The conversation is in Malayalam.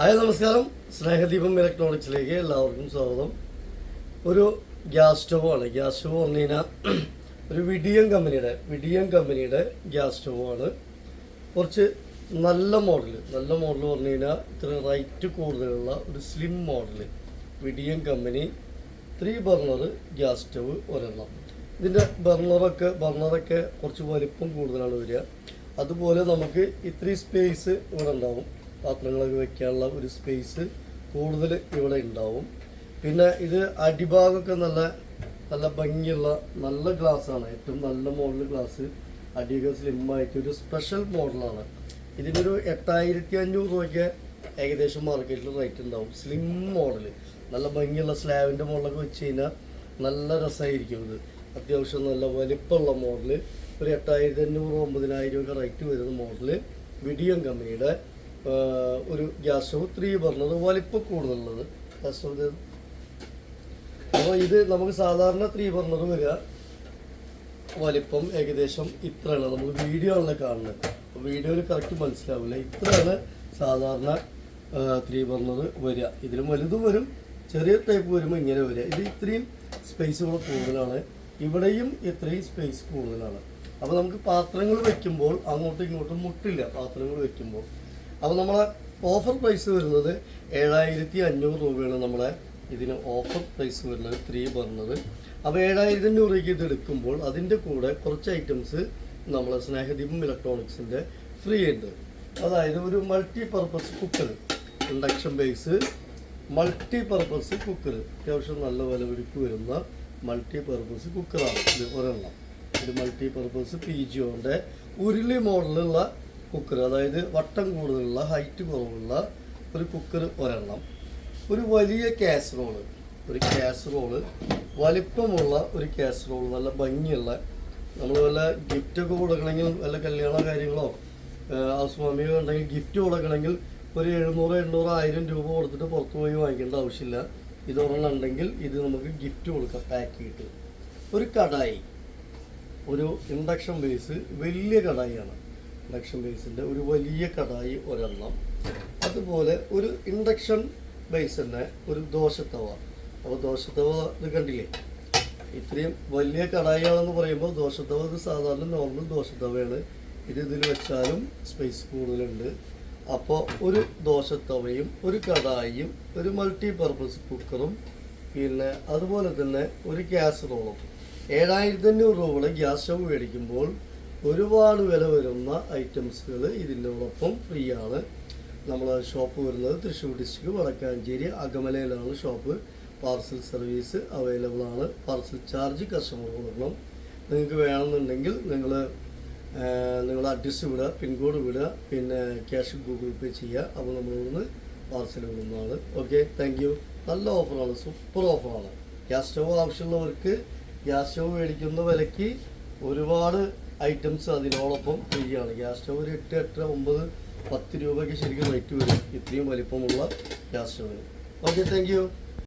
ഹായ് നമസ്കാരം. സ്നേഹദീപം ഇലക്ട്രോണിക്സിലേക്ക് എല്ലാവർക്കും സ്വാഗതം. ഒരു ഗ്യാസ് സ്റ്റവ് ആണ്. ഗ്യാസ് സ്റ്റവ് പറഞ്ഞു കഴിഞ്ഞാൽ ഒരു വിഡിയം കമ്പനിയുടെ വിഡിയം കമ്പനിയുടെ ഗ്യാസ് സ്റ്റവ് ആണ്. കുറച്ച് നല്ല മോഡൽ നല്ല മോഡൽ പറഞ്ഞു കഴിഞ്ഞാൽ ഇത്ര റൈറ്റ് കൂടുതലുള്ള ഒരു slim model Vidiem company three burner gas stove ഒരെണ്ണം. ഇതിന്റെ ബർണറൊക്കെ ബർണറൊക്കെ കുറച്ച് വലിപ്പം കൂടുതലാണ് വരിക. അതുപോലെ നമുക്ക് ഇത്രയും സ്പേസ് ഇവിടെ ഉണ്ടാവും. പാത്രങ്ങളൊക്കെ വെക്കാനുള്ള ഒരു സ്പേസ് കൂടുതൽ ഇവിടെ ഉണ്ടാവും പിന്നെ ഇത് അടിഭാഗമൊക്കെ നല്ല നല്ല ഭംഗിയുള്ള നല്ല ഗ്ലാസ്സാണ് ഏറ്റവും നല്ല മോഡൽ ഗ്ലാസ് അടിയൊക്കെ സ്ലിമ്മായിട്ട് ഒരു സ്പെഷ്യൽ മോഡലാണ് ഇതിനൊരു എട്ടായിരത്തി അഞ്ഞൂറ് രൂപയ്ക്ക് ഏകദേശം മാർക്കറ്റിൽ റേറ്റ് ഉണ്ടാവും സ്ലിം മോഡൽ നല്ല ഭംഗിയുള്ള സ്ലാബിന്റെ മോഡലൊക്കെ വെച്ച് കഴിഞ്ഞാൽ നല്ല രസമായിരിക്കും ഇത്. അത്യാവശ്യം നല്ല വലിപ്പമുള്ള മോഡൽ ഒരു എട്ടായിരത്തി അഞ്ഞൂറ് ഒമ്പതിനായിരം ഒക്കെ റേറ്റ് വരുന്ന മോഡൽ വിഡിയം കമ്പനിയുടെ ഒരു ഗ്യാസ് സ്റ്റവ് ത്രീ വലിപ്പം കൂടുതലുള്ളത്. ഗ്യാസ് അപ്പോൾ ഇത് നമുക്ക് സാധാരണ ത്രീ ബർണർ വരിക. വലിപ്പം ഏകദേശം ഇത്രയാണ്. നമ്മൾ വീഡിയോ ആണല്ലോ കാണുന്നത്. അപ്പോൾ വീഡിയോയിൽ കറക്റ്റ് മനസ്സിലാവില്ല. ഇത്രയാണ് സാധാരണ ത്രീ ബർണർ വരിക. ഇതിലും വലുതും വരും. ചെറിയ ടൈപ്പ് വരുമ്പോൾ ഇങ്ങനെ വരിക. ഇത് ഇത്രയും സ്പേസ് കൂടെ കൂടുതലാണ്. ഇവിടെയും ഇത്രയും സ്പേസ് കൂടുതലാണ്. അപ്പോൾ നമുക്ക് പാത്രങ്ങൾ വെക്കുമ്പോൾ അങ്ങോട്ടും ഇങ്ങോട്ടും മുട്ടില്ല. പാത്രങ്ങൾ വെക്കുമ്പോൾ അപ്പോൾ നമ്മളെ ഓഫർ പ്രൈസ് വരുന്നത് ഏഴായിരത്തി അഞ്ഞൂറ് രൂപയാണ് നമ്മളെ ഇതിന് ഓഫർ പ്രൈസ് വരുന്നത് ത്രീ പറഞ്ഞത്. അപ്പോൾ ഏഴായിരത്തി രൂപയ്ക്ക് ഇത് എടുക്കുമ്പോൾ അതിന്റെ കൂടെ കുറച്ച് ഐറ്റംസ് നമ്മളെ സ്നേഹദീപം ഇലക്ട്രോണിക്സിന്റെ ഫ്രീ ഉണ്ട്. അതായത് ഒരു multi purpose cooker induction base multi purpose cooker അത്യാവശ്യം നല്ല വിലപിടിപ്പ് വരുന്ന മൾട്ടി പർപ്പസ് കുക്കറാണ് ഇത് ഒരെണ്ണം. ഇത് മൾട്ടി പർപ്പസ് പി ജിയോന്റെ ഉരുളി മോഡലുള്ള കുക്കർ അതായത് വട്ടം കൂടുതലുള്ള ഹൈറ്റ് കുറവുള്ള ഒരു കുക്കർ ഒരെണ്ണം. ഒരു വലിയ കാസറോൾ ഒരു കാസറോൾ വലിപ്പമുള്ള ഒരു കാസറോൾ നല്ല ഭംഗിയുള്ള നമ്മൾ വല്ല ഗിഫ്റ്റൊക്കെ കൊടുക്കണമെങ്കിൽ വല്ല കല്യാണ കാര്യങ്ങളോ ഹൗസ് വാമിയോ ഉണ്ടെങ്കിൽ ഗിഫ്റ്റ് കൊടുക്കണമെങ്കിൽ ഒരു എഴുന്നൂറ് എണ്ണൂറ് ആയിരം രൂപ കൊടുത്തിട്ട് പുറത്തു പോയി വാങ്ങിക്കേണ്ട ആവശ്യമില്ല. ഇതൊരെണ്ണം ഉണ്ടെങ്കിൽ ഇത് നമുക്ക് ഗിഫ്റ്റ് കൊടുക്കാം പാക്ക് ചെയ്തിട്ട്. ഒരു കടായി. ഒരു ഇൻഡക്ഷൻ ബേസ് വലിയ കടായിയാണ്. ഇൻഡക്ഷൻ ബേസിന്റെ ഒരു വലിയ കടായി ഒരെണ്ണം. അതുപോലെ ഒരു ഇൻഡക്ഷൻ ബേസിന്റെ ഒരു ദോശത്തവ. അപ്പോൾ ദോശത്തവ ഇത് കണ്ടില്ലേ? ഇത്രയും വലിയ കടായികളെന്ന് പറയുമ്പോൾ ദോശത്തവ ഇത് സാധാരണ നോർമൽ ദോശത്തവയാണ്. ഇത് ഇതിൽ വെച്ചാലും സ്പേസ് കൂടുതലുണ്ട്. അപ്പോൾ ഒരു ദോശത്തവയും ഒരു കടായിയും ഒരു മൾട്ടി പർപ്പസ് കുക്കറും പിന്നെ അതുപോലെ തന്നെ ഒരു ഗ്യാസ് റോളും. ഏഴായിരത്തി അഞ്ഞൂറ് രൂപയുടെ ഗ്യാസ് സ്റ്റവ് മേടിക്കുമ്പോൾ ഒരുപാട് വില വരുന്ന ഐറ്റംസുകൾ ഇതിനോടൊപ്പം ഫ്രീ ആണ് നമ്മൾ ഷോപ്പ് വരുന്നത് തൃശ്ശൂർ ഡിസ്ട്രിക്ട് വടക്കാഞ്ചേരി അകമലയിലാണ് ഷോപ്പ് പാർസൽ സർവീസ് അവൈലബിൾ ആണ്. പാർസൽ ചാർജ് കസ്റ്റമർ കൊടുക്കണം. നിങ്ങൾക്ക് വേണമെന്നുണ്ടെങ്കിൽ നിങ്ങൾ നിങ്ങൾ അഡ്രസ്സ് വിടുക പിൻകോഡ് വിടുക പിന്നെ ക്യാഷ് ഗൂഗിൾ പേ ചെയ്യുക. അപ്പോൾ നമ്മളിവിടുന്ന് പാർസൽ വിടുന്നതാണ് ഓക്കെ താങ്ക് യു നല്ല ഓഫറാണ് സൂപ്പർ ഓഫറാണ് ഗ്യാസ് സ്റ്റവ് ആവശ്യമുള്ളവർക്ക് ഗ്യാസ് സ്റ്റവ് മേടിക്കുന്ന വിലയ്ക്ക് ഒരുപാട് ഐറ്റംസ് അതിനോടൊപ്പം ഫ്രീയാണ് ഗ്യാസ് സ്റ്റവ് ഒരു എട്ട് എട്ട് ഒമ്പത് പത്ത് രൂപയ്ക്ക് ശരിക്കും റേറ്റ് വരും. ഇത്രയും വലിപ്പമുള്ള ഗ്യാസ് സ്റ്റവിന് ഓക്കെ താങ്ക്